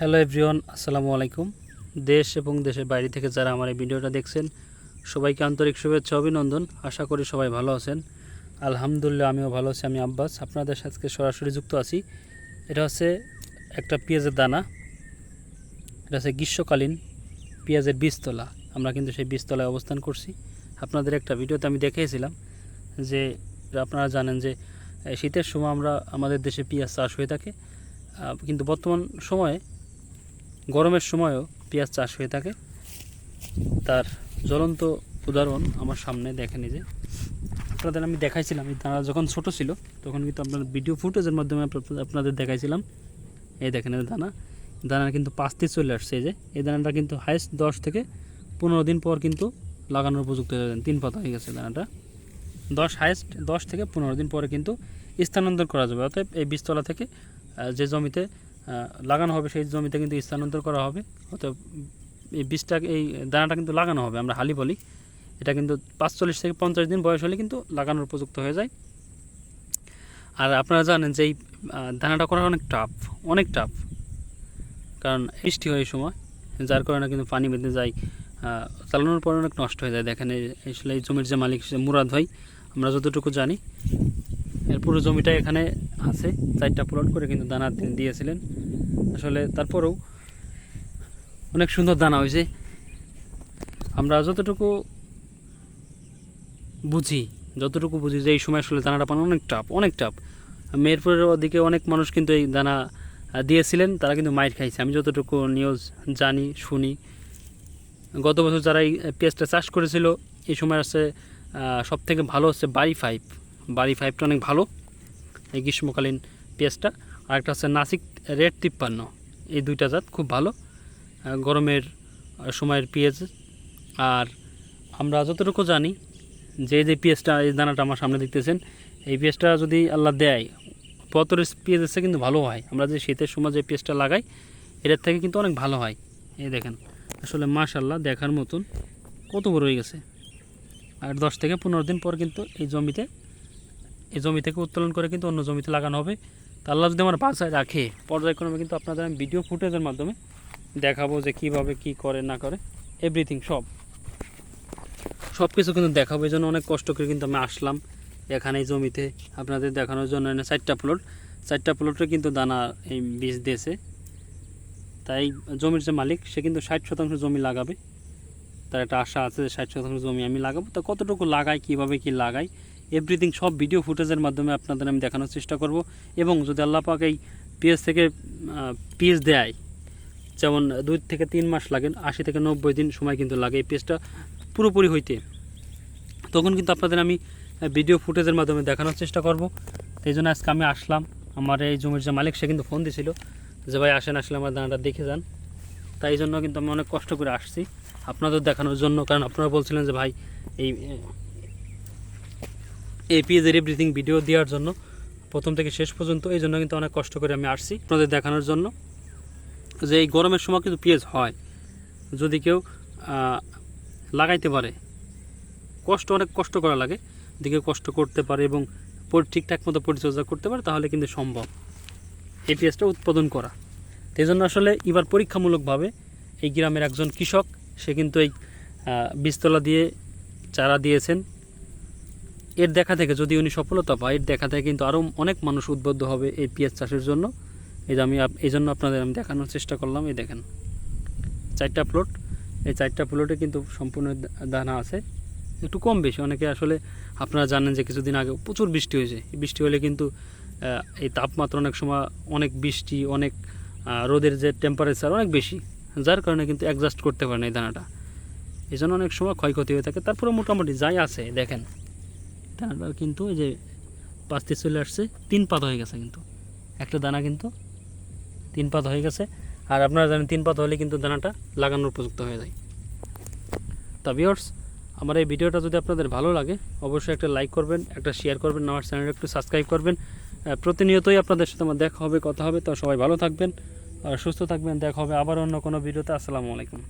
Hello everyone, আসসালামু আলাইকুম। দেশ এবং দেশের বাইরে থেকে যারা আমার এই ভিডিওটা দেখছেন, সবাইকে আন্তরিক শুভেচ্ছা, অভিনন্দন। আশা করি সবাই ভালো আছেন। আলহামদুলিল্লাহ, আমিও ভালো আছি, আমি আব্বাস। আপনাদের সাথে সরাসরি যুক্ত আছি। এটা হচ্ছে একটা পেঁয়াজের দানা। এটা হচ্ছে গ্রীষ্মকালীন পেঁয়াজের বীজতলা। আমরা কিন্তু সেই বীজতলায় অবস্থান করছি। আপনাদের একটা ভিডিওতে আমি দেখিয়েছিলাম যে, আপনারা জানেন যে, শীতের সময় আমরা আমাদের দেশে পেঁয়াজ চাষ হয়ে থাকে। কিন্তু বর্তমান সময়ে গরমের সময়ও পেঁয়াজ চাষ হয়ে থাকে। তার জ্বলন্ত উদাহরণ আমার সামনে দেখেন যে। আপনাদের আমি দেখাইছিলাম, এই দানা যখন ছোট ছিল, তখন কিন্তু আপনার ভিডিও ফুটেজের মাধ্যমে আপনাদের- দেখাইছিলাম। এই দেখেন দানা। দানা কিন্তু পাঁচটি চলে আসছে যে। এই দানাটা কিন্তু হাইস্ট দশ থেকে পনেরো দিন পর কিন্তু লাগানোর উপযুক্ত হয়ে তিন পাতা হয়ে গেছে দানাটা। দশ হাইস্ট দশ থেকে পনেরো দিন পরে কিন্তু স্থানান্তর করা যাবে। অর্থাৎ এই বীজতলা থেকে যে জমিতে লাগানো হবে, সেই জমিতে কিন্তু স্থানান্তর করা হবে। অতএব এই বীজটা, এই দানাটা কিন্তু লাগানো হবে, আমরা হালি বলি। এটা কিন্তু পাঁচচল্লিশ থেকে পঞ্চাশ দিন বয়স হলে কিন্তু লাগানোর উপযুক্ত হয়ে যায়। আর আপনারা জানেন যে এই দানাটা করা অনেক টাফ অনেক টাফ। কারণ বৃষ্টি হয় এই সময়, যার কারণে কিন্তু পানি বেঁধে যায় চালানোর পর অনেক নষ্ট হয়ে যায়। দেখেন আসলে এই জমির যে মালিক, সে মুরাদ ভাই, আমরা যতটুকু জানি, এর পুরো জমিটা এখানে আছে, চারটা প্লট করে কিন্তু দানা তিনি দিয়েছিলেন। আসলে তারপরেও অনেক সুন্দর দানা হয়েছে। আমরা যতটুকু বুঝি যতটুকু বুঝি যে এই সময় আসলে দানাটা পানো, অনেক টাপ অনেক টাপ মেহেরপুরের ওদিকে অনেক মানুষ কিন্তু এই দানা দিয়েছিলেন, তারা কিন্তু মাইর খাইছে। আমি যতটুকু নিউজ জানি, শুনি, গত বছর যারা এই পেঁয়াজটা চাষ করেছিল, এই সময় আছে সব থেকে ভালো হচ্ছে বাড়ি ফাইভ বাড়ি ফাইভটা অনেক ভালো। এই গ্রীষ্মকালীন পেঁয়াজটা। আর একটা হচ্ছে নাসিক রেড তিপ্পান্ন। এই দুইটা জাত খুব ভালো। গরমের সময়ের পেঁয়াজ। আর আমরা যতটুকু জানি যে যে পেঁয়াজটা, এই দানাটা আমার সামনে দেখতেছেন, এই পেঁয়াজটা যদি আল্লাহ দেয়, পতরের পেঁয়াজ এসে কিন্তু ভালো হয়। আমরা যে শীতের সময় যে পেঁয়াজটা লাগাই এটার থেকে কিন্তু অনেক ভালো হয়। এই দেখেন, আসলে মাশাল্লাহ দেখার মতন কত বড় হয়ে গেছে। আর দশ থেকে পনেরো দিন পর কিন্তু এই জমিতে এই জমি থেকে উত্তোলন করে কিন্তু অন্য জমিতে লাগানো হবে। তা আল্লাহ যদি আমার বাসায় রাখে, পর্যায়ক্রমে কিন্তু আপনাদের আমি ভিডিও ফুটেজের মাধ্যমে দেখাবো যে কীভাবে কি করে, না করে এভরিথিং সব। সব কিছু কিন্তু দেখাবো এই জন্য অনেক কষ্ট করে কিন্তু আমি আসলাম এখানে এই জমিতে। আপনাদের দেখানোর জন্য এনে চারটা প্লট চারটা প্লটে কিন্তু দানা, এই বীজ দিয়েছে। তাই জমির যে মালিক, সে কিন্তু ষাট শতাংশ জমি লাগাবে। তার একটা আশা আছে যে ষাট শতাংশ জমি আমি লাগাবো। তা কতটুকু লাগাই কীভাবে কি লাগাই এভরিথিং সব ভিডিও ফুটেজের মাধ্যমে আপনাদের আমি দেখানোর চেষ্টা করব। এবং যদি আল্লাহ পাক এই পিএস থেকে পিএস দেয়, যেমন দুই থেকে তিন মাস লাগে, আশি থেকে নব্বই দিন সময় কিন্তু লাগে এই পেজটা পুরোপুরি হইতে। তখন কিন্তু আপনাদের আমি ভিডিও ফুটেজের মাধ্যমে দেখানোর চেষ্টা করব। এই জন্য আজকে আমি আসলাম। আমার এই জমির যে মালিক, সে কিন্তু ফোন দিছিল যে, ভাই, আসেন, আসলে আমার দানাটা দেখে যান। তাই জন্য কিন্তু আমি অনেক কষ্ট করে আসছি। আপনাদের দেখানোর জন্য, কারণ আপনারা বলছিলেন যে, ভাই, এই এই পেজের এভরিথিং ভিডিও দেওয়ার জন্য প্রথম থেকে শেষ পর্যন্ত, এই জন্য কিন্তু অনেক কষ্ট করে আমি আসছি আপনাদের দেখানোর জন্য। যে এই গরমের সময় কিন্তু পেঁয়াজ হয়। যদি কেউ লাগাইতে পারে, কষ্ট, অনেক কষ্ট করা লাগে। দিকে কষ্ট করতে পারে এবং ঠিকঠাক মতো পরিচর্যা করতে পারে, তাহলে কিন্তু সম্ভব। এই পেঁয়াজটা উৎপাদন করা। সেই জন্য আসলে এবার পরীক্ষামূলকভাবে এই গ্রামের একজন কৃষক, সে কিন্তু এই বীজতলা দিয়ে চারা দিয়েছেন। এর দেখা থেকে যদি উনি সফলতা পায়, এর দেখা থেকে কিন্তু আরও অনেক মানুষ উদ্বুদ্ধ হবে এই পেঁয়াজ চাষের জন্য। এই যে আমি এই জন্য আপনাদের আমি দেখানোর চেষ্টা করলাম, এই দেখেন। চারটা প্লট এই চারটা প্লটে কিন্তু সম্পূর্ণ দানা আছে। একটু কম বেশি, অনেকে আসলে আপনারা জানেন যে কিছুদিন আগে প্রচুর বৃষ্টি হয়েছে। বৃষ্টি হলে কিন্তু এই তাপমাত্রা অনেক সময় অনেক বৃষ্টি, অনেক রোদের যে টেম্পারেচার অনেক বেশি। যার কারণে কিন্তু অ্যাডজাস্ট করতে পারে না এই দানাটা। এই জন্য অনেক সময় ক্ষয়ক্ষতি হয়ে থাকে। তারপরে মোটামুটি যাই আছে, দেখেন। দানাটা কিন্তু এই যে পাঁচতে চলে আসছে, তিন পাত হয়ে গেছে কিন্তু। একটা দানা কিন্তু তিন পাত হয়ে গেছে। আর আপনারা জানেন, তিন পাত হলে কিন্তু দানাটা লাগানোর উপযুক্ত হয়ে যায়। তা ভিওর্স আমার এই ভিডিওটা যদি আপনাদের ভালো লাগে, অবশ্যই একটা লাইক করবেন, একটা শেয়ার করবেন, আমার চ্যানেলটা একটু সাবস্ক্রাইব করবেন। প্রতিনিয়তই আপনাদের সাথে আমার দেখা হবে, কথা হবে, তো সবাই ভালো থাকবেন, আর সুস্থ থাকবেন, দেখা হবে আবার অন্য কোনো ভিডিওতে। আসসালামু আলাইকুম।